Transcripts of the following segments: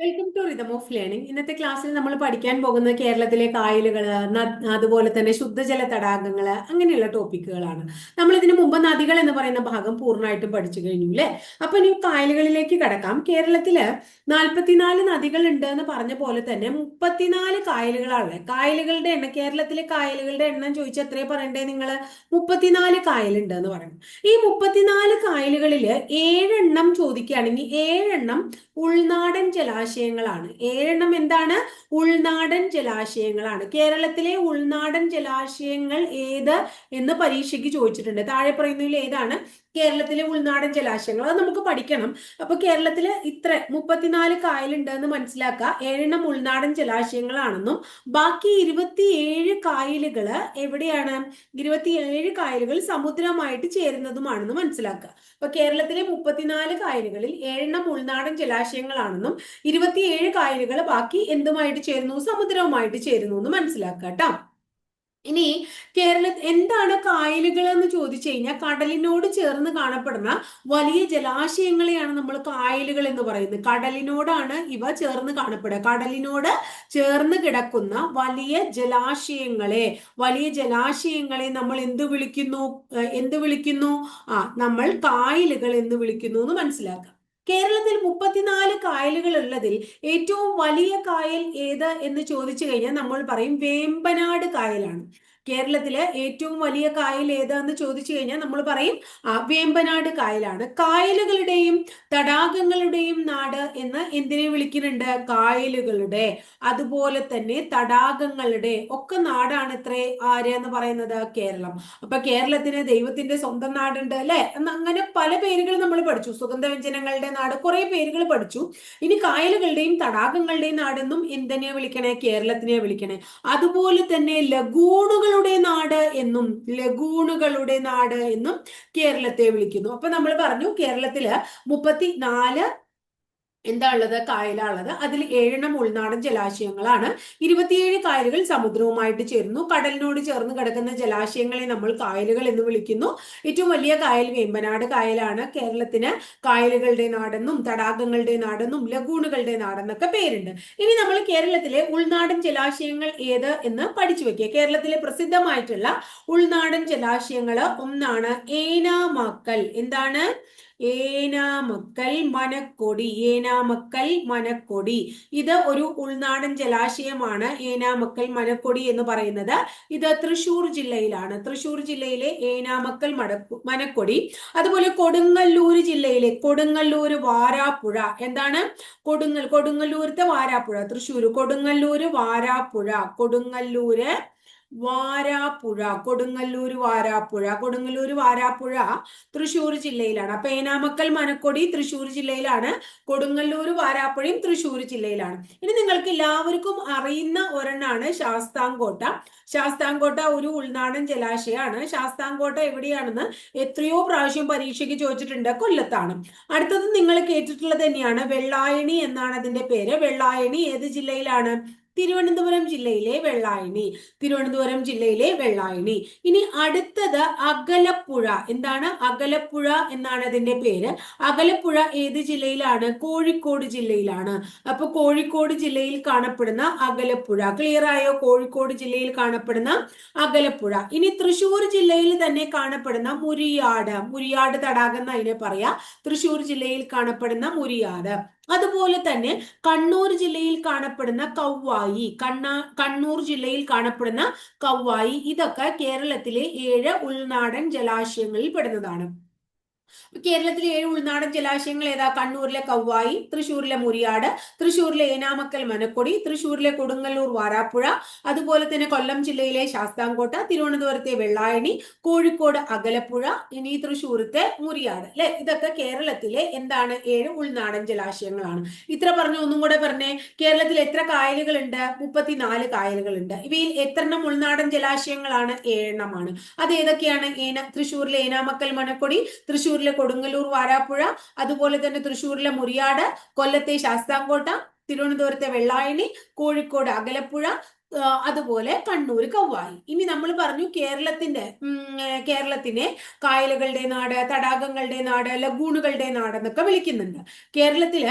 Welcome to rhythm of learning ഇന്നത്തെ ക്ലാസ്സിൽ നമ്മൾ പഠിക്കാൻ പോകുന്നത് കേരളത്തിലെ കായലുകൾ അതുപോലെ തന്നെ ശുദ്ധജല തടാകങ്ങൾ അങ്ങനെയുള്ള ടോപ്പിക്കുകളാണ് നമ്മൾ ഇതിനു മുമ്പ് നദികൾ എന്ന് പറയുന്ന ഭാഗം പൂർണമായിട്ടും പഠിച്ചു കഴിഞ്ഞു അല്ലേ അപ്പൊ ഇനി കായലുകളിലേക്ക് കടക്കാം. കേരളത്തിൽ നാൽപ്പത്തിനാല് നദികൾ ഉണ്ട് എന്ന് പറഞ്ഞ പോലെ തന്നെ മുപ്പത്തിനാല് കായലുകളാണ് കായലുകളുടെ എണ്ണം കേരളത്തിലെ കായലുകളുടെ എണ്ണം ചോദിച്ചാൽ എത്രയാ പറയണ്ടേ നിങ്ങൾ മുപ്പത്തിനാല് കായലുണ്ട് എന്ന് പറയണം. ഈ മുപ്പത്തിനാല് കായലുകളിൽ ഏഴെണ്ണം ചോദിക്കുകയാണെങ്കിൽ ഏഴെണ്ണം ഉൾനാടൻ ജലാശയങ്ങളാണ്. ഏഴെണ്ണം എന്താണ്? ഉൾനാടൻ ജലാശയങ്ങളാണ്. കേരളത്തിലെ ഉൾനാടൻ ജലാശയങ്ങൾ ഏത് എന്ന് പരീക്ഷയ്ക്ക് ചോദിച്ചിട്ടുണ്ട്. താഴെ പറയുന്നതിൽ ഏതാണ്? കേരളത്തിലെ ഉൾനാടൻ ജലാശയങ്ങൾ അത് നമുക്ക് പഠിക്കണം. അപ്പൊ കേരളത്തിൽ ഇത്ര മുപ്പത്തിനാല് കായലുണ്ട് എന്ന് മനസ്സിലാക്കുക. ഏഴെണ്ണം ഉൾനാടൻ ജലാശയങ്ങളാണെന്നും ബാക്കി ഇരുപത്തിയേഴ് കായലുകൾ എവിടെയാണ്? ഇരുപത്തിയേഴ് കായലുകൾ സമുദ്രമായിട്ട് ചേരുന്നതുമാണെന്ന് മനസ്സിലാക്കുക. അപ്പൊ കേരളത്തിലെ മുപ്പത്തിനാല് കായലുകളിൽ ഏഴെണ്ണം ഉൾനാടൻ ജലാശയങ്ങളാണെന്നും ഇരുപത്തിയേഴ് കായലുകൾ ബാക്കി എന്തുമായിട്ട് ചേരുന്നു? സമുദ്രവുമായിട്ട് ചേരുന്നു എന്ന് മനസ്സിലാക്കുക കേട്ടോ. ഇനി കേരള എന്താണ് കായലുകൾ എന്ന് ചോദിച്ചു കഴിഞ്ഞാൽ കടലിനോട് ചേർന്ന് കാണപ്പെടുന്ന വലിയ ജലാശയങ്ങളെയാണ് നമ്മൾ കായലുകൾ എന്ന് പറയുന്നത്. കടലിനോടാണ് ഇവ ചേർന്ന് കാണപ്പെടുക. കടലിനോട് ചേർന്ന് കിടക്കുന്ന വലിയ ജലാശയങ്ങളെ വലിയ ജലാശയങ്ങളെ നമ്മൾ എന്ത് വിളിക്കുന്നു? എന്ത് വിളിക്കുന്നു? ആ നമ്മൾ കായലുകൾ എന്ന് വിളിക്കുന്നു എന്ന് മനസ്സിലാക്കാം. കേരളത്തിൽ മുപ്പത്തിനാല് കായലുകൾ ഉള്ളതിൽ ഏറ്റവും വലിയ കായൽ ഏത് എന്ന് ചോദിച്ചു കഴിഞ്ഞാൽ നമ്മൾ പറയും വേമ്പനാട് കായലാണ്. കേരളത്തിലെ ഏറ്റവും വലിയ കായൽ ഏതാന്ന് ചോദിച്ചു കഴിഞ്ഞാൽ നമ്മൾ പറയും വേമ്പനാട് കായലാണ്. കായലുകളുടെയും തടാകങ്ങളുടെയും നാട് എന്ന് എന്തിനെ വിളിക്കുന്നുണ്ട്? കായലുകളുടെ. അതുപോലെ തന്നെ തടാകങ്ങളുടെ ഒക്കെ നാടാണ് ഇത്രേ ആര് എന്ന് പറയുന്നത്? കേരളം. അപ്പൊ കേരളത്തിന് ദൈവത്തിന്റെ സ്വന്തം നാടുണ്ട് അല്ലെ? അങ്ങനെ പല പേരുകൾ നമ്മൾ പഠിച്ചു. സുഗന്ധവ്യഞ്ജനങ്ങളുടെ നാട് കുറെ പേരുകൾ പഠിച്ചു. ഇനി കായലുകളുടെയും തടാകങ്ങളുടെയും നാടെന്നും എന്തിനെ വിളിക്കണേ? കേരളത്തിനെ വിളിക്കണേ. അതുപോലെ തന്നെ ലഗൂണുകൾ ലഗൂണുകളുടെ നാട് എന്നും ലഗൂണുകളുടെ നാട് എന്നും കേരളത്തെ വിളിക്കുന്നു. അപ്പൊ നമ്മൾ പറഞ്ഞു കേരളത്തിൽ മുപ്പത്തി നാല് എന്താ ഉള്ളത് കായലാണുള്ളത്. അതിൽ ഏഴെണ്ണം ഉൾനാടൻ ജലാശയങ്ങളാണ്. ഇരുപത്തിയേഴ് കായലുകൾ സമുദ്രവുമായിട്ട് ചേരുന്നു. കടലിനോട് ചേർന്ന് കിടക്കുന്ന ജലാശയങ്ങളെ നമ്മൾ കായലുകൾ എന്ന് വിളിക്കുന്നു. ഏറ്റവും വലിയ കായൽ വേമ്പനാട് കായലാണ്. കേരളത്തിന് കായലുകളുടെ നാടെന്നും തടാകങ്ങളുടെ നാടെന്നും ലഗൂണുകളുടെ നാടെന്നൊക്കെ പേരുണ്ട്. ഇനി നമ്മൾ കേരളത്തിലെ ഉൾനാടൻ ജലാശയങ്ങൾ ഏത് എന്ന് പഠിച്ചു വെക്കുക. കേരളത്തിലെ പ്രസിദ്ധമായിട്ടുള്ള ഉൾനാടൻ ജലാശയങ്ങൾ ഒന്നാണ് ഏനാമാക്കൽ. എന്താണ്? ഏനാമക്കൽ മനക്കൊടി ഏനാമക്കൽ മനക്കൊടി. ഇത് ഒരു ഉൾനാടൻ ജലാശയമാണ്. ഏനാമക്കൽ മനക്കൊടി എന്ന് പറയുന്നത്. ഇത് തൃശൂർ ജില്ലയിലാണ്. തൃശൂർ ജില്ലയിലെ ഏനാമക്കൽ മനക്കൊടി. അതുപോലെ കൊടുങ്ങല്ലൂർ ജില്ലയിലെ കൊടുങ്ങല്ലൂർ വാരാപ്പുഴ. എന്താണ്? കൊടുങ്ങൽ കൊടുങ്ങല്ലൂരത്തെ വാരാപ്പുഴ. തൃശ്ശൂർ കൊടുങ്ങല്ലൂർ വാരാപ്പുഴ. കൊടുങ്ങല്ലൂര് വാരാപ്പുഴ കൊടുങ്ങല്ലൂർ വാരാപ്പുഴ. കൊടുങ്ങല്ലൂർ വാരാപ്പുഴ തൃശ്ശൂർ ജില്ലയിലാണ്. അപ്പൊ ഏനാമക്കൽ മനക്കൊടി തൃശ്ശൂർ ജില്ലയിലാണ്. കൊടുങ്ങല്ലൂർ വാരാപ്പുഴയും തൃശ്ശൂർ ജില്ലയിലാണ്. ഇനി നിങ്ങൾക്ക് എല്ലാവർക്കും അറിയുന്ന ഒരെണ്ണാണ് ശാസ്താംകോട്ട. ശാസ്താംകോട്ട ഒരു ഉൾനാടൻ ജലാശയമാണ്. ശാസ്താംകോട്ട എവിടെയാണെന്ന് എത്രയോ പ്രാവശ്യം പരീക്ഷയ്ക്ക് ചോദിച്ചിട്ടുണ്ട്. കൊല്ലത്താണ്. അടുത്തത് നിങ്ങൾ കേട്ടിട്ടുള്ളത് തന്നെയാണ്. വെള്ളായണി എന്നാണ് അതിന്റെ പേര്. വെള്ളായണി ഏത് ജില്ലയിലാണ്? തിരുവനന്തപുരം ജില്ലയിലെ വെള്ളായണി തിരുവനന്തപുരം ജില്ലയിലെ വെള്ളായണി. ഇനി അടുത്തത് അകലപ്പുഴ. എന്താണ് അകലപ്പുഴ എന്നാണ് അതിന്റെ പേര്. അകലപ്പുഴ ഏത് ജില്ലയിലാണ്? കോഴിക്കോട് ജില്ലയിലാണ്. അപ്പൊ കോഴിക്കോട് ജില്ലയിൽ കാണപ്പെടുന്ന അകലപ്പുഴ. ക്ലിയർ ആയോ? കോഴിക്കോട് ജില്ലയിൽ കാണപ്പെടുന്ന അകലപ്പുഴ. ഇനി തൃശൂർ ജില്ലയിൽ തന്നെ കാണപ്പെടുന്ന മുരിയാട്. മുരിയാട് തടാകം എന്ന് അതിനെ പറയാ. തൃശൂർ ജില്ലയിൽ കാണപ്പെടുന്ന മുരിയാട്. അതുപോലെ തന്നെ കണ്ണൂർ ജില്ലയിൽ കാണപ്പെടുന്ന കവ്വായി കണ്ണ കണ്ണൂർ ജില്ലയിൽ കാണപ്പെടുന്ന കവ്വായി ഇതൊക്കെ കേരളത്തിലെ ഏഴ് ഉൾനാടൻ ജലാശയങ്ങളിൽ പെടുന്നതാണ്. കേരളത്തിലെ ഏഴ് ഉൾനാടൻ ജലാശയങ്ങൾ ഏതാ? കണ്ണൂരിലെ കവ്വായി തൃശ്ശൂരിലെ മുരിയാട് തൃശ്ശൂരിലെ ഏനാമക്കൽ മനക്കൊടി തൃശ്ശൂരിലെ കൊടുങ്ങല്ലൂർ വാരാപ്പുഴ അതുപോലെ തന്നെ കൊല്ലം ജില്ലയിലെ ശാസ്താംകോട്ട തിരുവനന്തപുരത്തെ വെള്ളായണി കോഴിക്കോട് അകലപ്പുഴ ഇനി തൃശ്ശൂരത്തെ മുരിയാട്. അല്ലെ? ഇതൊക്കെ കേരളത്തിലെ എന്താണ്? ഏഴ് ഉൾനാടൻ ജലാശയങ്ങളാണ്. ഇത്ര പറഞ്ഞു ഒന്നും കൂടെ പറഞ്ഞേ. കേരളത്തിൽ എത്ര കായലുകളുണ്ട്? മുപ്പത്തിനാല് കായലുകളുണ്ട്. ഇവയിൽ എത്രണ്ണം ഉൾനാടൻ ജലാശയങ്ങളാണ്? ഏഴെണ്ണമാണ്. അത് ഏതൊക്കെയാണ് ഏന തൃശ്ശൂരിലെ ഏനാമക്കൽ മനക്കൊടി തൃശ്ശൂരിലെ കൊടുങ്ങല്ലൂർ വാരാപ്പുഴ അതുപോലെ തന്നെ തൃശ്ശൂരിലെ മുറിയാട് കൊല്ലത്തെ ശാസ്താംകോട്ട തിരുവനന്തപുരത്തെ വെള്ളായണി കോഴിക്കോട് അകലപ്പുഴ അതുപോലെ കണ്ണൂർ കവ്വായി ഇനി നമ്മൾ പറഞ്ഞു കേരളത്തിന്റെ കേരളത്തിനെ കായലുകളുടെ നാട് തടാകങ്ങളുടെ നാട് ലഗൂണുകളുടെ നാട് എന്നൊക്കെ വിളിക്കുന്നുണ്ട്. കേരളത്തിൽ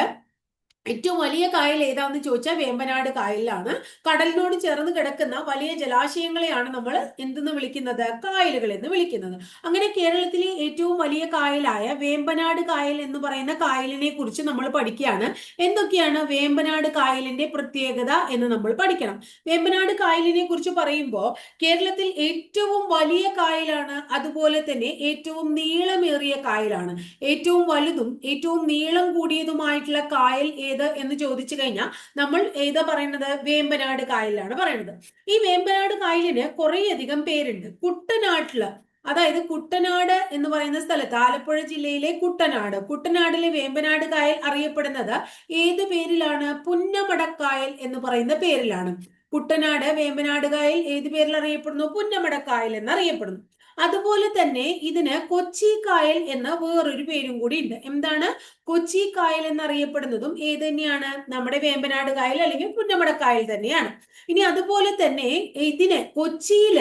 ഏറ്റവും വലിയ കായൽ ഏതാന്ന് ചോദിച്ചാൽ വേമ്പനാട് കായലിലാണ്. കടലിനോട് ചേർന്ന് കിടക്കുന്ന വലിയ ജലാശയങ്ങളെയാണ് നമ്മൾ എന്തെന്ന് വിളിക്കുന്നത്? കായലുകൾ എന്ന് വിളിക്കുന്നത്. അങ്ങനെ കേരളത്തിലെ ഏറ്റവും വലിയ കായലായ വേമ്പനാട് കായൽ എന്ന് പറയുന്ന കായലിനെ കുറിച്ച് നമ്മൾ പഠിക്കുകയാണ്. എന്തൊക്കെയാണ് വേമ്പനാട് കായലിന്റെ പ്രത്യേകത എന്ന് നമ്മൾ പഠിക്കണം. വേമ്പനാട് കായലിനെ കുറിച്ച് പറയുമ്പോൾ കേരളത്തിൽ ഏറ്റവും വലിയ കായലാണ് അതുപോലെ തന്നെ ഏറ്റവും നീളമേറിയ കായലാണ്. ഏറ്റവും വലുതും ഏറ്റവും നീളം കൂടിയതുമായിട്ടുള്ള കായൽ ഏത് എന്ന് ചോദിച്ചു കഴിഞ്ഞാൽ നമ്മൾ ഏതാ പറയുന്നത്? വേമ്പനാട് കായലാണ് പറയുന്നത്. ഈ വേമ്പനാട് കായലിന് കുറേയധികം പേരുണ്ട്. കുട്ടനാട്ടിൽ അതായത് കുട്ടനാട് എന്ന് പറയുന്ന സ്ഥലത്ത് ആലപ്പുഴ ജില്ലയിലെ കുട്ടനാട്. കുട്ടനാടിലെ വേമ്പനാട് കായൽ അറിയപ്പെടുന്നത് ഏത് പേരിലാണ്? പുന്നമടക്കായൽ എന്ന് പറയുന്ന പേരിലാണ്. കുട്ടനാട് വേമ്പനാട് കായൽ ഏത് പേരിൽ അറിയപ്പെടുന്നു? പുന്നമടക്കായൽ എന്ന് അറിയപ്പെടുന്നു അതുപോലെ തന്നെ ഇതിന് കൊച്ചി കായൽ എന്ന വേറൊരു പേരും കൂടി ഉണ്ട്. എന്താണ്? കൊച്ചി കായൽ എന്നറിയപ്പെടുന്നതും ഏത് തന്നെയാണ്? നമ്മുടെ വേമ്പനാട് കായൽ അല്ലെങ്കിൽ പുന്നമട കായൽ തന്നെയാണ്. ഇനി അതുപോലെ തന്നെ ഇതിന് കൊച്ചിയിൽ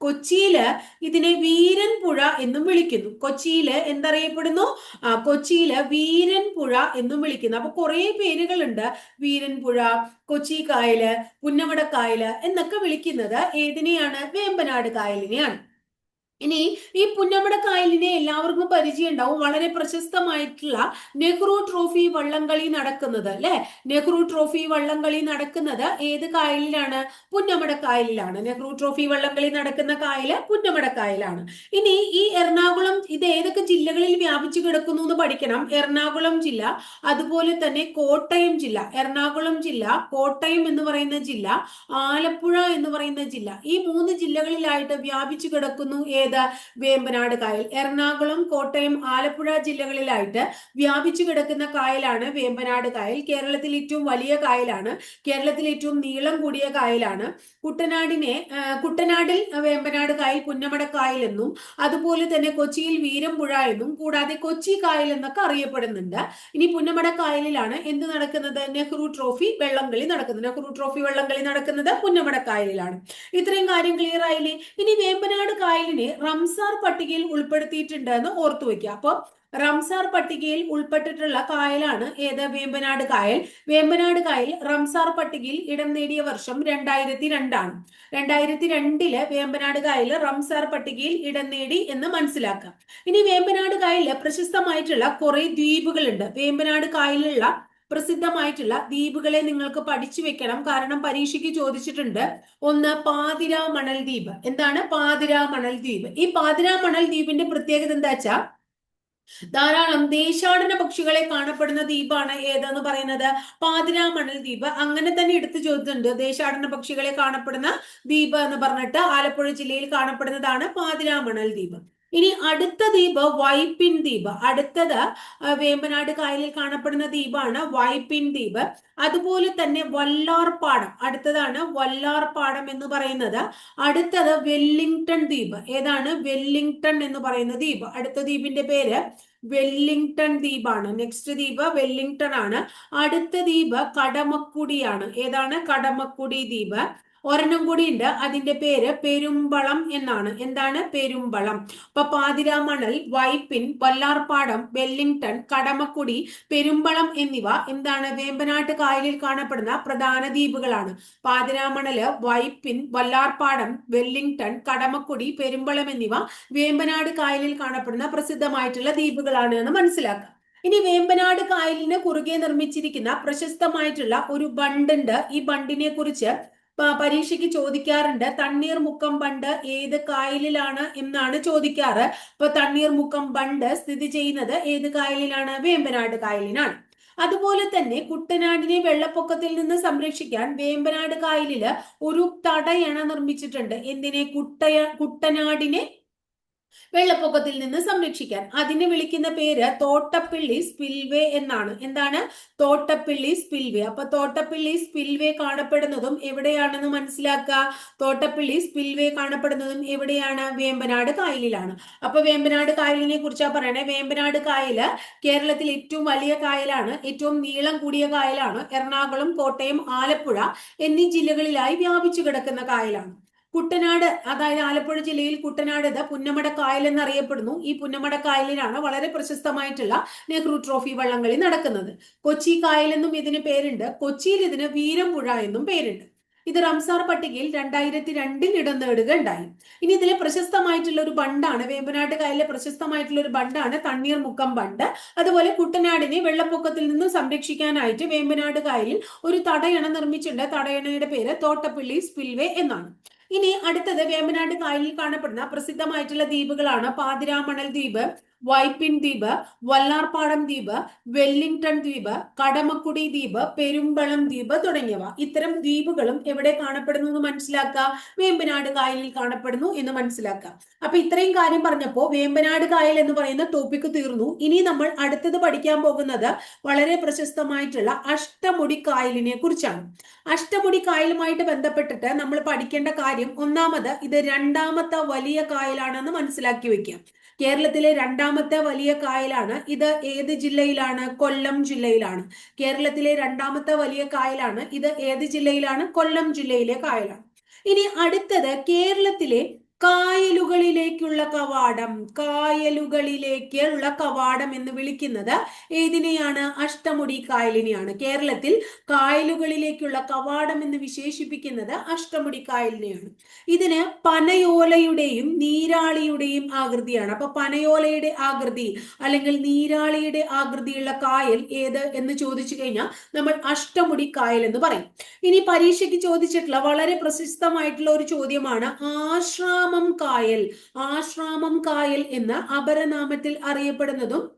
കൊച്ചിയിൽ ഇതിനെ വീരൻ പുഴ എന്നും വിളിക്കുന്നു. കൊച്ചിയിൽ എന്തറിയപ്പെടുന്നു? ആ കൊച്ചിയിൽ വീരൻ പുഴ എന്നും വിളിക്കുന്നു. അപ്പൊ കുറെ പേരുകളുണ്ട്. വീരൻ പുഴ കൊച്ചി കായൽ പുന്നമട കായൽ എന്നൊക്കെ വിളിക്കുന്നത് ഏതിനെയാണ്? വേമ്പനാട് കായലിനെയാണ്. ഇനി ഈ പുന്നമട കായലിനെ എല്ലാവർക്കും പരിചയം ഉണ്ടാവും വളരെ പ്രശസ്തമായിട്ടുള്ള നെഹ്റു ട്രോഫി വള്ളംകളി നടക്കുന്നത് അല്ലെ? നെഹ്റു ട്രോഫി വള്ളംകളി നടക്കുന്നത് ഏത് കായലിലാണ്? പുന്നമട കായലിലാണ്. നെഹ്റു ട്രോഫി വള്ളംകളി നടക്കുന്ന കായൽ പുന്നമട കായലാണ്. ഇനി ഈ എറണാകുളം ഇത് ഏതൊക്കെ ജില്ലകളിൽ വ്യാപിച്ചു കിടക്കുന്നു എന്ന് പഠിക്കണം. എറണാകുളം ജില്ല അതുപോലെ തന്നെ കോട്ടയം ജില്ല. എറണാകുളം ജില്ല കോട്ടയം എന്ന് പറയുന്ന ജില്ല ആലപ്പുഴ എന്ന് പറയുന്ന ജില്ല. ഈ മൂന്ന് ജില്ലകളിലായിട്ട് വ്യാപിച്ചു കിടക്കുന്നു ഏത് വേമ്പനാട് കായൽ. എറണാകുളം കോട്ടയം ആലപ്പുഴ ജില്ലകളിലായിട്ട് വ്യാപിച്ചു കിടക്കുന്ന കായലാണ് വേമ്പനാട് കായൽ. കേരളത്തിൽ ഏറ്റവും വലിയ കായലാണ്. കേരളത്തിൽ ഏറ്റവും നീളം കൂടിയ കായലാണ്. കുട്ടനാടിനെ കുട്ടനാടിൽ വേമ്പനാട് കായൽ പുന്നമട കായൽ എന്നും അതുപോലെ തന്നെ കൊച്ചിയിൽ വീരമ്പുഴ എന്നും കൂടാതെ കൊച്ചി കായൽ എന്നൊക്കെ അറിയപ്പെടുന്നുണ്ട്. ഇനി പുന്നമട കായലിലാണ് എന്ത് നടക്കുന്നത്? നെഹ്റു ട്രോഫി വെള്ളംകളി നടക്കുന്നത്. നെഹ്റു ട്രോഫി വെള്ളംകളി നടക്കുന്നത് പുന്നമട കായലിലാണ്. ഇത്രയും കാര്യം ക്ലിയർ ആയില്ലേ? ഇനി വേമ്പനാട് കായലിനെ റംസാർ പട്ടികയിൽ ഉൾപ്പെടുത്തിയിട്ടുണ്ട് എന്ന് ഓർത്തു വെക്കുക. അപ്പോൾ റംസാർ പട്ടികയിൽ ഉൾപ്പെട്ടിട്ടുള്ള കായലാണ് ഏത്? വേമ്പനാട് കായൽ. വേമ്പനാട് കായൽ റംസാർ പട്ടികയിൽ ഇടം നേടിയ വർഷം രണ്ടായിരത്തി രണ്ടാണ് രണ്ടായിരത്തി രണ്ടിൽ വേമ്പനാട് കായൽ റംസാർ പട്ടികയിൽ ഇടം നേടി എന്ന് മനസ്സിലാക്കാം. ഇനി വേമ്പനാട് കായലിൽ പ്രശസ്തമായിട്ടുള്ള കുറെ ദ്വീപുകളുണ്ട്. വേമ്പനാട് കായലിലുള്ള പ്രസിദ്ധമായിട്ടുള്ള ദ്വീപുകളെ നിങ്ങൾക്ക് പഠിച്ചു വെക്കണം. കാരണം പരീക്ഷയ്ക്ക് ചോദിച്ചിട്ടുണ്ട്. ഒന്ന് പാതിര മണൽ ദ്വീപ്. എന്താണ് പാതിര മണൽ ദ്വീപ്? ഈ പാതിര മണൽ ദ്വീപിന്റെ പ്രത്യേകത എന്താ വെച്ചാ ധാരാളം ദേശാടന പക്ഷികളെ കാണപ്പെടുന്ന ദ്വീപാണ് ഏതെന്ന് പറയുന്നത്? പാതിര മണൽ ദ്വീപ്. അങ്ങനെ തന്നെ എടുത്തു ചോദിച്ചിട്ടുണ്ട്. ദേശാടന പക്ഷികളെ കാണപ്പെടുന്ന ദ്വീപ് എന്ന് പറഞ്ഞിട്ട് ആലപ്പുഴ ജില്ലയിൽ കാണപ്പെടുന്നതാണ് പാതിര മണൽ ദ്വീപ്. ഇനി അടുത്ത ദ്വീപ് വൈപ്പിൻ ദ്വീപ് അടുത്തത് വേമ്പനാട് കായലിൽ കാണപ്പെടുന്ന ദ്വീപാണ് വൈപ്പിൻ ദ്വീപ് അതുപോലെ തന്നെ വല്ലാർപാടം. അടുത്തതാണ് വല്ലാർപാടം എന്ന് പറയുന്നത്. അടുത്തത് വെല്ലിംഗ്ടൺ ദ്വീപ് ഏതാണ്? വെല്ലിംഗ്ടൺ എന്ന് പറയുന്ന ദ്വീപ് അടുത്ത ദ്വീപിന്റെ പേര് വെല്ലിംഗ്ടൺ ദ്വീപാണ് നെക്സ്റ്റ് ദ്വീപ് വെല്ലിംഗ്ടൺ ആണ്. അടുത്ത ദ്വീപ് കടമക്കുടിയാണ്. ഏതാണ്? കടമക്കുടി ദ്വീപ് ഒരെണ്ണം കൂടി ഉണ്ട് അതിന്റെ പേര് പെരുമ്പളം എന്നാണ്. എന്താണ് പെരുമ്പളം? അപ്പൊ പാതിരാമണൽ വൈപ്പിൻ വല്ലാർപ്പാടം വെല്ലിംഗ്ടൺ കടമക്കുടി പെരുമ്പളം എന്നിവ എന്താണ്? വേമ്പനാട്ട് കായലിൽ കാണപ്പെടുന്ന പ്രധാന ദ്വീപുകളാണ്. പാതിരാമണൽ വൈപ്പിൻ വല്ലാർപ്പാടം വെല്ലിംഗ്ടൺ കടമക്കുടി പെരുമ്പളം എന്നിവ വേമ്പനാട് കായലിൽ കാണപ്പെടുന്ന പ്രസിദ്ധമായിട്ടുള്ള ദ്വീപുകളാണ് എന്ന് മനസ്സിലാക്കാം. ഇനി വേമ്പനാട് കായലിന് കുറുകെ നിർമ്മിച്ചിരിക്കുന്ന പ്രശസ്തമായിട്ടുള്ള ഒരു ബണ്ടുണ്ട്. ഈ ബണ്ടിനെ കുറിച്ച് പരീക്ഷയ്ക്ക് ചോദിക്കാറുണ്ട്. തണ്ണീർ മുക്കം ബണ്ട് ഏത് കായലിലാണ്? എന്നാണ് ചോദിക്കാറ്. ഇപ്പൊ തണ്ണീർമുക്കം ബണ്ട് സ്ഥിതി ചെയ്യുന്നത് ഏത് കായലിലാണ്? വേമ്പനാട് കായലിനാണ്. അതുപോലെ തന്നെ കുട്ടനാടിനെ വെള്ളപ്പൊക്കത്തിൽ നിന്ന് സംരക്ഷിക്കാൻ വേമ്പനാട് കായലിൽ ഒരു തടയണ നിർമ്മിച്ചിട്ടുണ്ട്. എന്തിനെ? കുട്ടയ കുട്ടനാടിനെ വെള്ളപ്പൊക്കത്തിൽ നിന്ന് സംരക്ഷിക്കാൻ. അതിനെ വിളിക്കുന്ന പേര് തോട്ടപ്പിള്ളി സ്പിൽവേ എന്നാണ്. എന്താണ്? തോട്ടപ്പിള്ളി സ്പിൽവേ. അപ്പൊ തോട്ടപ്പിള്ളി സ്പിൽവേ കാണപ്പെടുന്നതും എവിടെയാണെന്ന് മനസ്സിലാക്കുക തോട്ടപ്പിള്ളി സ്പിൽവേ കാണപ്പെടുന്നതും എവിടെയാണ്? വേമ്പനാട് കായലിലാണ്. അപ്പൊ വേമ്പനാട് കായലിനെ കുറിച്ചാ പറയണേ. വേമ്പനാട് കായൽ കേരളത്തിൽ ഏറ്റവും വലിയ കായലാണ്. ഏറ്റവും നീളം കൂടിയ കായലാണ്. എറണാകുളം കോട്ടയം ആലപ്പുഴ എന്നീ ജില്ലകളിലായി വ്യാപിച്ചു കിടക്കുന്ന കായലാണ്. കുട്ടനാട് അതായത് ആലപ്പുഴ ജില്ലയിൽ കുട്ടനാട് ഇത് പുന്നമട കായൽ എന്നറിയപ്പെടുന്നു. ഈ പുന്നമട കായലിലാണ് വളരെ പ്രശസ്തമായിട്ടുള്ള നെഹ്റു ട്രോഫി വള്ളംകളി നടക്കുന്നത്. കൊച്ചി കായൽ എന്നും ഇതിന് പേരുണ്ട്. കൊച്ചിയിൽ ഇതിന് വീരമ്പുഴ എന്നും പേരുണ്ട്. ഇത് റംസാർ പട്ടികയിൽ രണ്ടായിരത്തി രണ്ടിൽ ഇടം നേടുകയുണ്ടായി ഇനി ഇതിലെ പ്രശസ്തമായിട്ടുള്ള ഒരു ബണ്ടാണ് വേമ്പനാട്ട് കായലിലെ പ്രശസ്തമായിട്ടുള്ള ഒരു ബണ്ടാണ് തണ്ണീർമുക്കം ബണ്ട്. അതുപോലെ കുട്ടനാടിനെ വെള്ളപ്പൊക്കത്തിൽ നിന്നും സംരക്ഷിക്കാനായിട്ട് വേമ്പനാട് കായലിൽ ഒരു തടയണ നിർമ്മിച്ചിട്ടുണ്ട്. തടയണയുടെ പേര് തോട്ടപ്പള്ളി സ്പിൽവേ എന്നാണ്. ഇനി അടുത്തത് വേമ്പനാട് കായലിൽ കാണപ്പെടുന്ന പ്രസിദ്ധമായിട്ടുള്ള ദ്വീപുകളാണ് പാതിരാമണൽ ദ്വീപ് വൈപ്പിൻ ദ്വീപ് വല്ലാർപാടം ദ്വീപ് വെല്ലിംഗ്ടൺ ദ്വീപ് കടമക്കുടി ദ്വീപ് പെരുമ്പളം ദ്വീപ് തുടങ്ങിയവ. ഇത്തരം ദ്വീപുകളും എവിടെ കാണപ്പെടുന്നു എന്ന് മനസ്സിലാക്കുക? വേമ്പനാട് കായലിൽ കാണപ്പെടുന്നു എന്ന് മനസ്സിലാക്കുക. അപ്പൊ ഇത്രയും കാര്യം പറഞ്ഞപ്പോ വേമ്പനാട് കായൽ എന്ന് പറയുന്ന ടോപ്പിക് തീർന്നു. ഇനി നമ്മൾ അടുത്തത് പഠിക്കാൻ പോകുന്നത് വളരെ പ്രശസ്തമായിട്ടുള്ള അഷ്ടമുടി കായലിനെ കുറിച്ചാണ്. അഷ്ടമുടി കായലുമായിട്ട് ബന്ധപ്പെട്ടിട്ട് നമ്മൾ പഠിക്കേണ്ട കാര്യം ഒന്നാമത് ഇത് രണ്ടാമത്തെ വലിയ കായലാണെന്ന് മനസ്സിലാക്കി വെക്കുക. കേരളത്തിലെ രണ്ടാമത്തെ വലിയ കായലാണ്. ഇത് ഏത് ജില്ലയിലാണ്? കൊല്ലം ജില്ലയിലാണ്. കേരളത്തിലെ രണ്ടാമത്തെ വലിയ കായലാണ്. ഇത് ഏത് ജില്ലയിലാണ്? കൊല്ലം ജില്ലയിലെ കായലാണ്. ഇനി അടുത്തത് കേരളത്തിലെ കായലുകളിലേക്കുള്ള കവാടം കായലുകളിലേക്കുള്ള കവാടം എന്ന് വിളിക്കുന്നത് ഏതിനെയാണ്? അഷ്ടമുടി കായലിനെയാണ്. കേരളത്തിൽ കായലുകളിലേക്കുള്ള കവാടം എന്ന് വിശേഷിപ്പിക്കുന്നത് അഷ്ടമുടി കായലിനെയാണ്. ഇതിന് പനയോലയുടെയും നീരാളിയുടെയും ആകൃതിയാണ്. അപ്പൊ പനയോലയുടെ ആകൃതി അല്ലെങ്കിൽ നീരാളിയുടെ ആകൃതിയുള്ള കായൽ ഏത് എന്ന് ചോദിച്ചു കഴിഞ്ഞാൽ നമ്മൾ അഷ്ടമുടി കായൽ എന്ന് പറയും. ഇനി പരീക്ഷയ്ക്ക് ചോദിച്ചിട്ടുള്ള വളരെ പ്രശസ്തമായിട്ടുള്ള ഒരു ചോദ്യമാണ് ആശ്രാമം കായൽ ആശ്രാമം കായൽ എന്ന അപരനാമത്തിൽ അറിയപ്പെടുന്നതും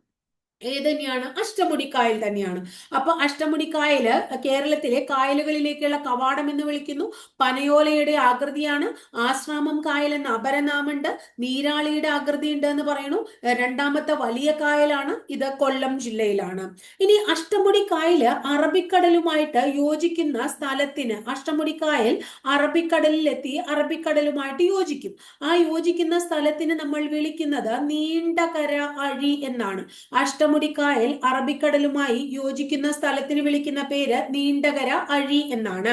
ഏത് തന്നെയാണ് അഷ്ടമുടിക്കായൽ തന്നെയാണ്. അപ്പൊ അഷ്ടമുടിക്കായൽ കേരളത്തിലെ കായലുകളിലേക്കുള്ള കവാടം എന്ന് വിളിക്കുന്നു. പനയോലയുടെ ആകൃതിയാണ്. ആശ്രാമം കായൽ എന്ന അപരനാമുണ്ട് നീരാളിയുടെ ആകൃതി ഉണ്ട് എന്ന് പറയുന്നു. രണ്ടാമത്തെ വലിയ കായലാണ്. ഇത് കൊല്ലം ജില്ലയിലാണ്. ഇനി അഷ്ടമുടിക്കായൽ അറബിക്കടലുമായിട്ട് യോജിക്കുന്ന സ്ഥലത്തിന് അഷ്ടമുടിക്കായൽ അറബിക്കടലിലെത്തി അറബിക്കടലുമായിട്ട് യോജിക്കും. ആ യോജിക്കുന്ന സ്ഥലത്തിന് നമ്മൾ വിളിക്കുന്നത് നീണ്ടകര അഴി എന്നാണ്. അഷ്ട അഷ്ടമുടിക്കായൽ അറബിക്കടലുമായി യോജിക്കുന്ന സ്ഥലത്തിന് വിളിക്കുന്ന പേര് നീണ്ടകര അഴി എന്നാണ്.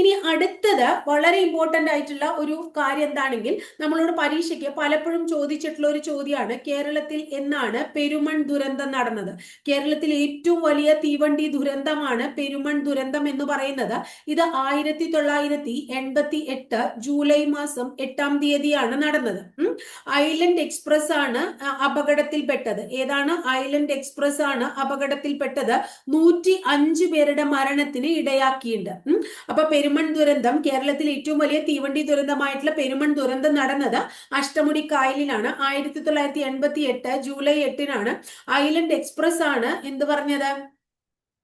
ഇനി അടുത്തത് വളരെ ഇമ്പോർട്ടന്റ് ആയിട്ടുള്ള ഒരു കാര്യം എന്താണെങ്കിൽ നമ്മളോട് പരീക്ഷയ്ക്ക് പലപ്പോഴും ചോദിച്ചിട്ടുള്ള ഒരു ചോദ്യമാണ് കേരളത്തിൽ എന്നാണ് പെരുമൺ ദുരന്തം നടന്നത്? കേരളത്തിൽ ഏറ്റവും വലിയ തീവണ്ടി ദുരന്തമാണ് പെരുമൺ ദുരന്തം എന്ന് പറയുന്നത്. ഇത് ആയിരത്തി തൊള്ളായിരത്തി എൺപത്തി എട്ട് ജൂലൈ മാസം എട്ടാം തീയതിയാണ് നടന്നത്. ഐലൻഡ് എക്സ്പ്രസ് ആണ് അപകടത്തിൽപ്പെട്ടത്. ഏതാണ് ഐലൻഡ് എക്സ്പ്രസ് ആണ് അപകടത്തിൽപ്പെട്ടത്. നൂറ്റി അഞ്ച് പേരുടെ മരണത്തിന് ഇടയാക്കിയിട്ടുണ്ട്. അപ്പൊ പെരുമൺ ദുരന്തം കേരളത്തിലെ ഏറ്റവും വലിയ തീവണ്ടി ദുരന്തമായിട്ടുള്ള പെരുമൺ ദുരന്തം നടന്നത് അഷ്ടമുടി കായലിലാണ്. ആയിരത്തി തൊള്ളായിരത്തി എൺപത്തി എട്ട് ജൂലൈ എട്ടിനാണ്. ഐലൻഡ് എക്സ്പ്രസ് ആണ്. എന്ത് പറഞ്ഞത്?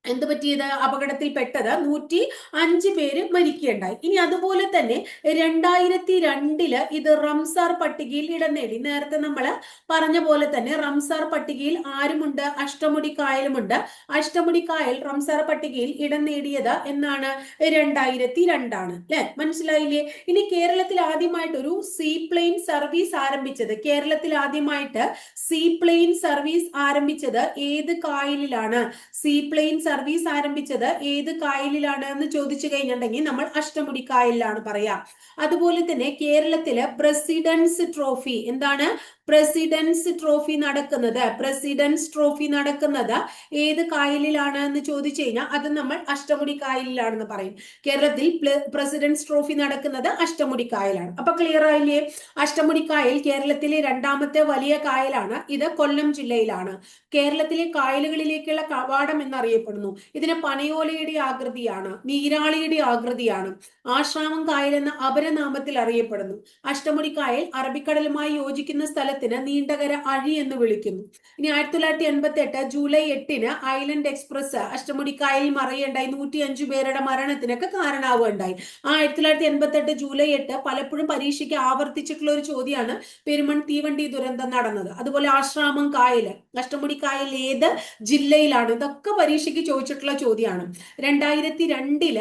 എന്ത് പറ്റിയത്? അപകടത്തിൽ പെട്ടത് നൂറ്റി അഞ്ച് പേര് മരിക്കുകയുണ്ടായി. ഇനി അതുപോലെ തന്നെ രണ്ടായിരത്തി രണ്ടിൽ ഇത് റംസാർ പട്ടികയിൽ ഇടം നേടി. നേരത്തെ നമ്മൾ പറഞ്ഞ പോലെ തന്നെ റംസാർ പട്ടികയിൽ ആരുമുണ്ട്? അഷ്ടമുടി കായലുമുണ്ട്. അഷ്ടമുടി കായൽ റംസാർ പട്ടികയിൽ ഇടം നേടിയത് എന്നാണ് രണ്ടായിരത്തി രണ്ടാണ്. അല്ലെ? മനസ്സിലായില്ലേ? ഇനി കേരളത്തിൽ ആദ്യമായിട്ട് ഒരു സീ പ്ലെയിൻ സർവീസ് ആരംഭിച്ചത്. കേരളത്തിൽ ആദ്യമായിട്ട് സീ പ്ലെയിൻ സർവീസ് ആരംഭിച്ചത് ഏത് കായലിലാണ്? സീ പ്ലെയിൻ സർവീസ് ആരംഭിച്ചത് ഏത് കായലിലാണ് എന്ന് ചോദിച്ചു കഴിഞ്ഞിട്ടുണ്ടെങ്കിൽ നമ്മൾ അഷ്ടമുടി കായലിലാണ് പറയാ. അതുപോലെ തന്നെ കേരളത്തിൽ പ്രസിഡൻസ് ട്രോഫി എന്താണ്? പ്രസിഡൻസ് ട്രോഫി നടക്കുന്നത്. പ്രസിഡൻസ് ട്രോഫി നടക്കുന്നത് ഏത് കായലിലാണ് എന്ന് ചോദിച്ചു കഴിഞ്ഞാൽ അത് നമ്മൾ അഷ്ടമുടി കായലിലാണെന്ന് പറയും. കേരളത്തിൽ പ്രസിഡൻസ് ട്രോഫി നടക്കുന്നത് അഷ്ടമുടി കായലാണ്. അപ്പൊ ക്ലിയർ ആയില്ലേ? അഷ്ടമുടി കായൽ കേരളത്തിലെ രണ്ടാമത്തെ വലിയ കായലാണ്. ഇത് കൊല്ലം ജില്ലയിലാണ്. കേരളത്തിലെ കായലുകളിലേക്കുള്ള കവാടം എന്നറിയപ്പെടുന്നു ഇതിന് പനയോലയുടെ ആകൃതിയാണ് നീരാളിയുടെ ആകൃതിയാണ്. ആശ്രാമം കായൽ എന്ന അപരനാമത്തിൽ അറിയപ്പെടുന്നു. അഷ്ടമുടി കായൽ അറബിക്കടലുമായി യോജിക്കുന്ന സ്ഥലത്ത് സ്ഥലത്തിന് നീണ്ടകര അഴി എന്ന് വിളിക്കുന്നു. ഇനി ആയിരത്തി തൊള്ളായിരത്തി എൺപത്തി എട്ട് ജൂലൈ എട്ടിന് ഐലൻഡ് എക്സ്പ്രസ് അഷ്ടമുടി കായലിൽ മറയുണ്ടായി. നൂറ്റി അഞ്ചു പേരുടെ മരണത്തിനൊക്കെ കാരണാവുകയുണ്ടായി. ആ ആയിരത്തി തൊള്ളായിരത്തി എൺപത്തി എട്ട് ജൂലൈ എട്ട് പലപ്പോഴും പരീക്ഷയ്ക്ക് ആവർത്തിച്ചിട്ടുള്ള ഒരു ചോദ്യമാണ് പെരുമൺ തീവണ്ടി ദുരന്തം നടന്നത്. അതുപോലെ ആശ്രാമം കായൽ അഷ്ടമുടി കായൽ ഏത് ജില്ലയിലാണ്? ഇതൊക്കെ പരീക്ഷയ്ക്ക് ചോദിച്ചിട്ടുള്ള ചോദ്യമാണ്. രണ്ടായിരത്തി രണ്ടിൽ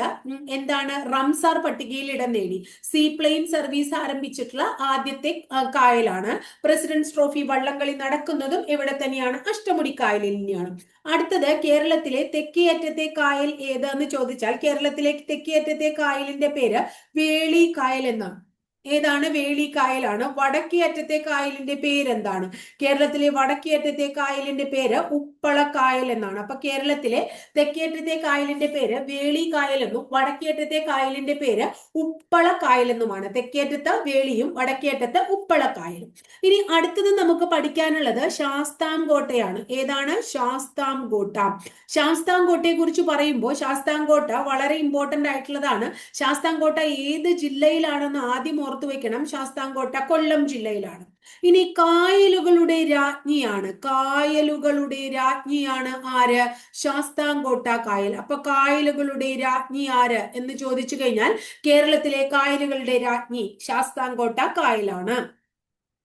എന്താണ് റംസാർ പട്ടികയിൽ ഇടം നേടി. സീ പ്ലെയിൻ സർവീസ് ആരംഭിച്ചിട്ടുള്ള ആദ്യത്തെ കായലാണ്. പ്രസിഡന്റ്സ് ട്രോഫി വള്ളംകളി നടക്കുന്നതും ഇവിടെ തന്നെയാണ്? അഷ്ടമുടി കായലിൽ തന്നെയാണ്. അടുത്തത് കേരളത്തിലെ തെക്കേയറ്റത്തെ കായൽ ഏതെന്ന് ചോദിച്ചാൽ കേരളത്തിലെ തെക്കേയറ്റത്തെ കായലിന്റെ പേര് വേളി കായൽ എന്നാണ്. ഏതാണ് വേളി കായലാണ്? വടക്കേ അറ്റത്തെ കായലിന്റെ പേരെന്താണ്? കേരളത്തിലെ വടക്കേ അറ്റത്തെ കായലിന്റെ പേര് ഉപ്പള കായൽ എന്നാണ്. അപ്പൊ കേരളത്തിലെ തെക്കേ അറ്റത്തെ കായലിന്റെ പേര് വേളി കായൽ എന്നും വടക്കേ അറ്റത്തെ കായലിന്റെ പേര് ഉപ്പള കായൽ എന്നുമാണ്. തെക്കേറ്റത്ത് വേളിയും വടക്കേറ്റത്ത് ഉപ്പള കായലും. ഇനി അടുത്തത് നമുക്ക് പഠിക്കാനുള്ളത് ശാസ്താംകോട്ടയാണ് ഏതാണ്? ശാസ്താം കോട്ട. ശാസ്താം കോട്ടയെ കുറിച്ച് പറയുമ്പോൾ ശാസ്താം കോട്ട വളരെ ഇമ്പോർട്ടന്റ് ആയിട്ടുള്ളതാണ്. ശാസ്താം കോട്ട ഏത് ജില്ലയിലാണെന്ന് ആദ്യം ഓർത്തു വെക്കണം. ശാസ്താംകോട്ട കൊല്ലം ജില്ലയിലാണ്. ഇനി കായലുകളുടെ രാജ്ഞിയാണ്. കായലുകളുടെ രാജ്ഞിയാണ് ആര്? ശാസ്താംകോട്ട കായൽ. അപ്പൊ കായലുകളുടെ രാജ്ഞി ആര് എന്ന് ചോദിച്ചു കഴിഞ്ഞാൽ കേരളത്തിലെ കായലുകളുടെ രാജ്ഞി ശാസ്താംകോട്ട കായലാണ്.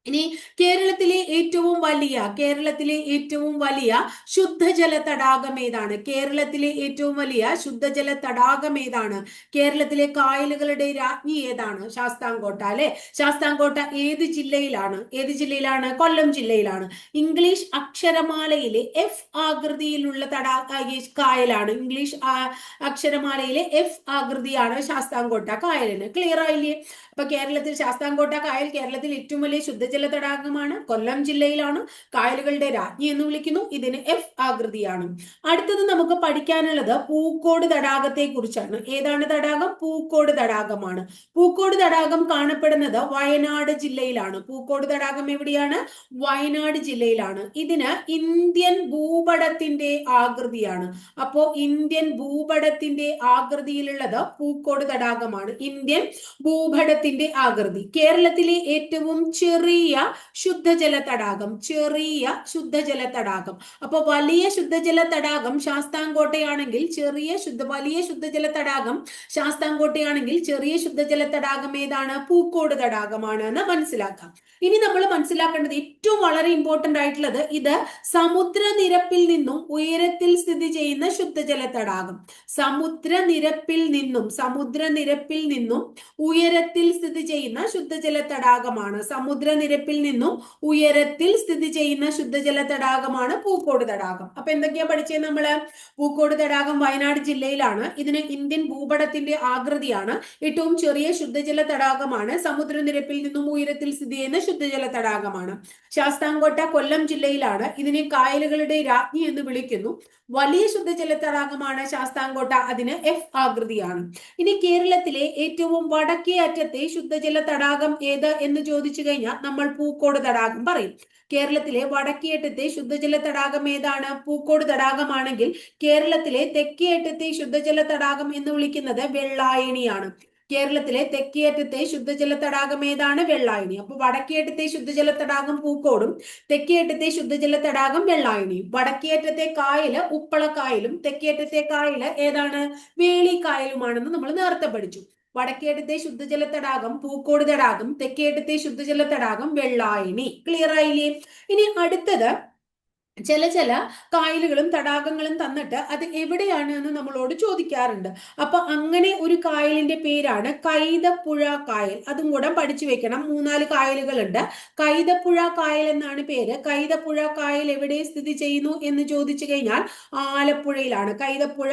ഇനി കേരളത്തിലെ ഏറ്റവും വലിയ കേരളത്തിലെ ഏറ്റവും വലിയ ശുദ്ധജല തടാകം ഏതാണ്? കേരളത്തിലെ ഏറ്റവും വലിയ ശുദ്ധജല തടാകം ഏതാണ്? കേരളത്തിലെ കായലുകളുടെ രാജ്ഞി ഏതാണ്? ശാസ്താംകോട്ട അല്ലെ? ശാസ്താംകോട്ട ഏത് ജില്ലയിലാണ്? ഏത് ജില്ലയിലാണ്? കൊല്ലം ജില്ലയിലാണ്. ഇംഗ്ലീഷ് അക്ഷരമാലയിലെ എഫ് ആകൃതിയിലുള്ള തടാക കായലാണ്. ഇംഗ്ലീഷ് അക്ഷരമാലയിലെ എഫ് ആകൃതിയാണ് ശാസ്താംകോട്ട കായലിന്. ക്ലിയർ ആയില്ലേ? അപ്പൊ കേരളത്തിൽ ശാസ്താംകോട്ട കായൽ കേരളത്തിൽ ഏറ്റവും വലിയ ശുദ്ധജല തടാകമാണ് കൊല്ലം ജില്ലയിലാണ്. കായലുകളുടെ രാജ്ഞി എന്ന് വിളിക്കുന്നു. ഇതിന് എഫ് ആകൃതിയാണ്. അടുത്തത് നമുക്ക് പഠിക്കാനുള്ളത് പൂക്കോട് തടാകത്തെ കുറിച്ചാണ് ഏതാണ് തടാകം? പൂക്കോട് തടാകമാണ്. പൂക്കോട് തടാകം കാണപ്പെടുന്നത് വയനാട് ജില്ലയിലാണ്. പൂക്കോട് തടാകം എവിടെയാണ്? വയനാട് ജില്ലയിലാണ്. ഇതിന് ഇന്ത്യൻ ഭൂപടത്തിന്റെ ആകൃതിയാണ്. അപ്പോ ഇന്ത്യൻ ഭൂപടത്തിന്റെ ആകൃതിയിലുള്ളത് പൂക്കോട് തടാകമാണ്. ഇന്ത്യൻ ഭൂപടത്തിന്റെ ആകൃതി. കേരളത്തിലെ ഏറ്റവും ചെറിയ ശുദ്ധജല തടാകം ചെറിയ ശുദ്ധജല തടാകം അപ്പൊ വലിയ ശുദ്ധജല തടാകം ശാസ്താംകോട്ടയാണെങ്കിൽ ചെറിയ ശുദ്ധ വലിയ ശുദ്ധജല തടാകം ശാസ്താംകോട്ടയാണെങ്കിൽ ചെറിയ ശുദ്ധജല തടാകം ഏതാണ്? പൂക്കോട് തടാകമാണ് എന്ന് മനസ്സിലാക്കാം. ഇനി നമ്മൾ മനസ്സിലാക്കേണ്ടത് ഏറ്റവും വളരെ ഇമ്പോർട്ടന്റ് ആയിട്ടുള്ളത് ഇത് സമുദ്രനിരപ്പിൽ നിന്നും ഉയരത്തിൽ സ്ഥിതി ചെയ്യുന്ന ശുദ്ധജല തടാകം സമുദ്രനിരപ്പിൽ നിന്നും സമുദ്രനിരപ്പിൽ നിന്നും ഉയരത്തിൽ സ്ഥിതി ചെയ്യുന്ന ശുദ്ധജല തടാകമാണ് സമുദ്രനിരപ്പിൽ നിന്നും ഉയരത്തിൽ സ്ഥിതി ചെയ്യുന്ന ശുദ്ധജല തടാകമാണ് പൂക്കോട് തടാകം. അപ്പൊ എന്തൊക്കെയാ പഠിച്ചത് നമ്മൾ? പൂക്കോട് തടാകം വയനാട് ജില്ലയിലാണ്. ഇതിന് ഇന്ത്യൻ ഭൂപടത്തിന്റെ ആകൃതിയാണ്. ഏറ്റവും ചെറിയ ശുദ്ധജല തടാകമാണ്. സമുദ്രനിരപ്പിൽ നിന്നും ഉയരത്തിൽ സ്ഥിതി ചെയ്യുന്ന ശുദ്ധജല തടാകമാണ്. ശാസ്താംകോട്ട കൊല്ലം ജില്ലയിലാണ്. ഇതിനെ കായലുകളുടെ രാജ്ഞി എന്ന് വിളിക്കുന്നു. വലിയ ശുദ്ധജല തടാകമാണ് ശാസ്താംകോട്ട. അതിന് എഫ് ആകൃതിയാണ്. ഇനി കേരളത്തിലെ ഏറ്റവും വടക്കേ അറ്റത്തെ ശുദ്ധജല തടാകം ഏത് എന്ന് ചോദിച്ചു കഴിഞ്ഞാൽ നമ്മൾ പൂക്കോട് തടാകം പറയും. കേരളത്തിലെ വടക്കേറ്റത്തെ ശുദ്ധജല തടാകം ഏതാണ്? പൂക്കോട് തടാകമാണെങ്കിൽ കേരളത്തിലെ തെക്കേറ്റത്തെ ശുദ്ധജല തടാകം എന്ന് വിളിക്കുന്നത് വെള്ളായണിയാണ്. കേരളത്തിലെ തെക്കേറ്റത്തെ ശുദ്ധജല തടാകം ഏതാണ്? വെള്ളായണി. അപ്പൊ വടക്കേറ്റത്തെ ശുദ്ധജല തടാകം പൂക്കോടും തെക്കേറ്റത്തെ ശുദ്ധജല തടാകം വെള്ളായണിയും. വടക്കേറ്റത്തെ കായൽ ഉപ്പളക്കായലും തെക്കേറ്റത്തെ കായൽ ഏതാണ്? വേളിക്കായലുമാണെന്ന് നമ്മൾ നേരത്തെ പഠിച്ചു. വടക്കേറ്റത്തെ ശുദ്ധജല തടാകം പൂക്കോട് തടാകം തെക്കേടത്തെ ശുദ്ധജല തടാകം വെള്ളായണി. ക്ലിയർ ആയില്ലേ? ഇനി അടുത്തത് ചില ചില കായലുകളും തടാകങ്ങളും തന്നിട്ട് അത് എവിടെയാണ് എന്ന് നമ്മളോട് ചോദിക്കാറുണ്ട്. അപ്പൊ അങ്ങനെ ഒരു കായലിന്റെ പേരാണ് കൈതപ്പുഴ കായൽ. അതും കൂടെ പഠിച്ചു വെക്കണം. മൂന്നാൽ കായലുകളുണ്ട്. കൈതപ്പുഴ കായൽ എന്നാണ് പേര്. കൈതപ്പുഴ കായൽ എവിടെ സ്ഥിതി ചെയ്യുന്നു എന്ന് ചോദിച്ചു കഴിഞ്ഞാൽ ആലപ്പുഴയിലാണ്. കൈതപ്പുഴ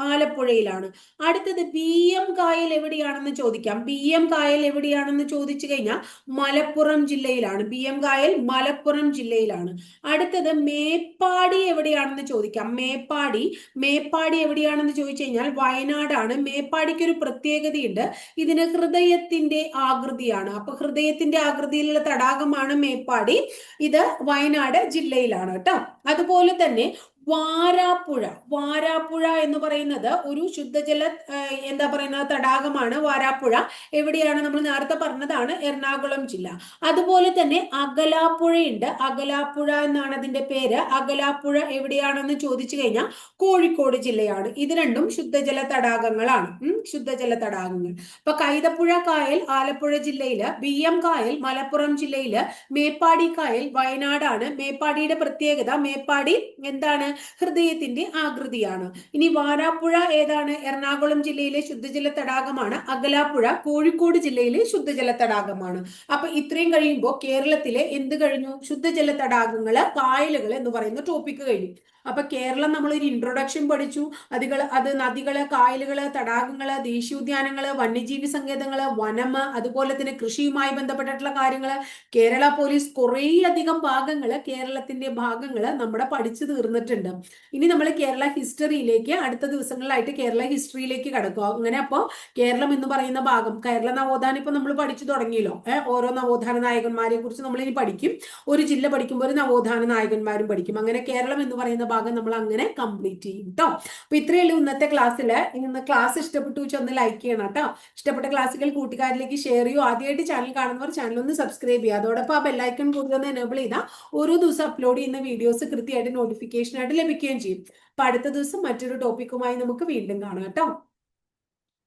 ആലപ്പുഴയിലാണ്. അടുത്തത് ബി എം കായൽ എവിടെയാണെന്ന് ചോദിക്കാം. ബി എം കായൽ എവിടെയാണെന്ന് ചോദിച്ചു കഴിഞ്ഞാൽ മലപ്പുറം ജില്ലയിലാണ്. ബി എം കായൽ മലപ്പുറം ജില്ലയിലാണ്. അടുത്ത അടുത്തത് മേപ്പാടി എവിടെയാണെന്ന് ചോദിക്കാം. മേപ്പാടി മേപ്പാടി എവിടെയാണെന്ന് ചോദിച്ചു കഴിഞ്ഞാൽ വയനാടാണ്. മേപ്പാടിക്ക് ഒരു പ്രത്യേകതയുണ്ട്. ഇതിന് ഹൃദയത്തിന്റെ ആകൃതിയാണ്. അപ്പൊ ഹൃദയത്തിന്റെ ആകൃതിയിലുള്ള തടാകമാണ് മേപ്പാടി. ഇത് വയനാട് ജില്ലയിലാണ് കേട്ടോ. അതുപോലെ തന്നെ വാരാപ്പുഴ. വാരാപ്പുഴ എന്ന് പറയുന്നത് ഒരു ശുദ്ധജല എന്താ പറയുന്ന തടാകമാണ് വാരാപ്പുഴ. എവിടെയാണ് നമ്മൾ നേരത്തെ പറഞ്ഞതാണ് എറണാകുളം ജില്ല. അതുപോലെ തന്നെ അകലാപ്പുഴയുണ്ട്. അകലാപ്പുഴ എന്നാണ് അതിന്റെ പേര്. അകലാപ്പുഴ എവിടെയാണെന്ന് ചോദിച്ചു കഴിഞ്ഞാൽ കോഴിക്കോട് ജില്ലയാണ്. ഇത് രണ്ടും ശുദ്ധജല തടാകങ്ങളാണ്. ശുദ്ധജല തടാകങ്ങൾ. അപ്പൊ കൈതപ്പുഴ കായൽ ആലപ്പുഴ ജില്ലയിൽ ബി എം കായൽ മലപ്പുറം ജില്ലയിൽ മേപ്പാടി കായൽ വയനാടാണ്. മേപ്പാടിയുടെ പ്രത്യേകത മേപ്പാടി എന്താണ്? ഹൃദയത്തിന്റെ ആകൃതിയാണ്. ഇനി വാരാപ്പുഴ ഏതാണ്? എറണാകുളം ജില്ലയിലെ ശുദ്ധജല തടാകമാണ് അകലാപ്പുഴ കോഴിക്കോട് ജില്ലയിലെ ശുദ്ധജല തടാകമാണ് അപ്പൊ ഇത്രയും കഴിയുമ്പോൾ കേരളത്തിലെ എന്ത് കഴിഞ്ഞു? ശുദ്ധജല തടാകങ്ങൾ കായലുകൾ എന്ന് പറയുന്ന ടോപ്പിക്ക് കഴിഞ്ഞു. അപ്പൊ കേരളം നമ്മൾ ഒരു ഇൻട്രൊഡക്ഷൻ പഠിച്ചു. അതുകൾ അത് നദികൾ കായലുകൾ തടാകങ്ങൾ ദേശീയോദ്യാനങ്ങൾ വന്യജീവി സങ്കേതങ്ങൾ വനം അതുപോലെ തന്നെ കൃഷിയുമായി ബന്ധപ്പെട്ടിട്ടുള്ള കാര്യങ്ങൾ കേരള പോലീസ് കുറേ അധികം ഭാഗങ്ങൾ കേരളത്തിന്റെ ഭാഗങ്ങൾ നമ്മുടെ പഠിച്ചു തീർന്നിട്ടുണ്ട്. ഇനി നമ്മൾ കേരള ഹിസ്റ്ററിയിലേക്ക് അടുത്ത ദിവസങ്ങളിലായിട്ട് കേരള ഹിസ്റ്ററിയിലേക്ക് കടക്കുക. അങ്ങനെ അപ്പോൾ കേരളം എന്ന് പറയുന്ന ഭാഗം കേരള നവോത്ഥാനം ഇപ്പൊ നമ്മൾ പഠിച്ചു തുടങ്ങിയല്ലോ. ഓരോ നവോത്ഥാന നായകന്മാരെ കുറിച്ച് നമ്മൾ ഇനി പഠിക്കും. ഒരു ജില്ല പഠിക്കുമ്പോൾ ഒരു നവോത്ഥാന നായകന്മാരും പഠിക്കും. അങ്ങനെ കേരളം എന്ന് പറയുന്ന ഭാഗം നമ്മൾ അങ്ങനെ കംപ്ലീറ്റ് ചെയ്യും കേട്ടോ അപ്പൊ ഇത്രയല്ലേ ഇന്നത്തെ ക്ലാസ്സിൽ ഇന്ന് ക്ലാസ് ഇഷ്ടപ്പെട്ടു വെച്ചാൽ ഒന്ന് ലൈക്ക് ചെയ്യണം കേട്ടോ ഇഷ്ടപ്പെട്ട ക്ലാസ്സുകൾ കൂട്ടുകാരിലേക്ക് ഷെയർ ചെയ്യൂ. ആദ്യമായിട്ട് ചാനൽ കാണുന്നവർ ചാനൽ ഒന്ന് സബ്സ്ക്രൈബ് ചെയ്യുക അതോടൊപ്പം ആ ബെല്ലൈക്കൺ കൂടുതൽ എനേബിൾ ചെയ്താൽ ഓരോ ദിവസം അപ്ലോഡ് ചെയ്യുന്ന വീഡിയോസ് കൃത്യമായിട്ട് നോട്ടിഫിക്കേഷൻ ആയിട്ട് ലഭിക്കുകയും ചെയ്യും. അപ്പൊ അടുത്ത ദിവസം മറ്റൊരു ടോപ്പിക്കുമായി നമുക്ക് വീണ്ടും കാണാം കേട്ടോ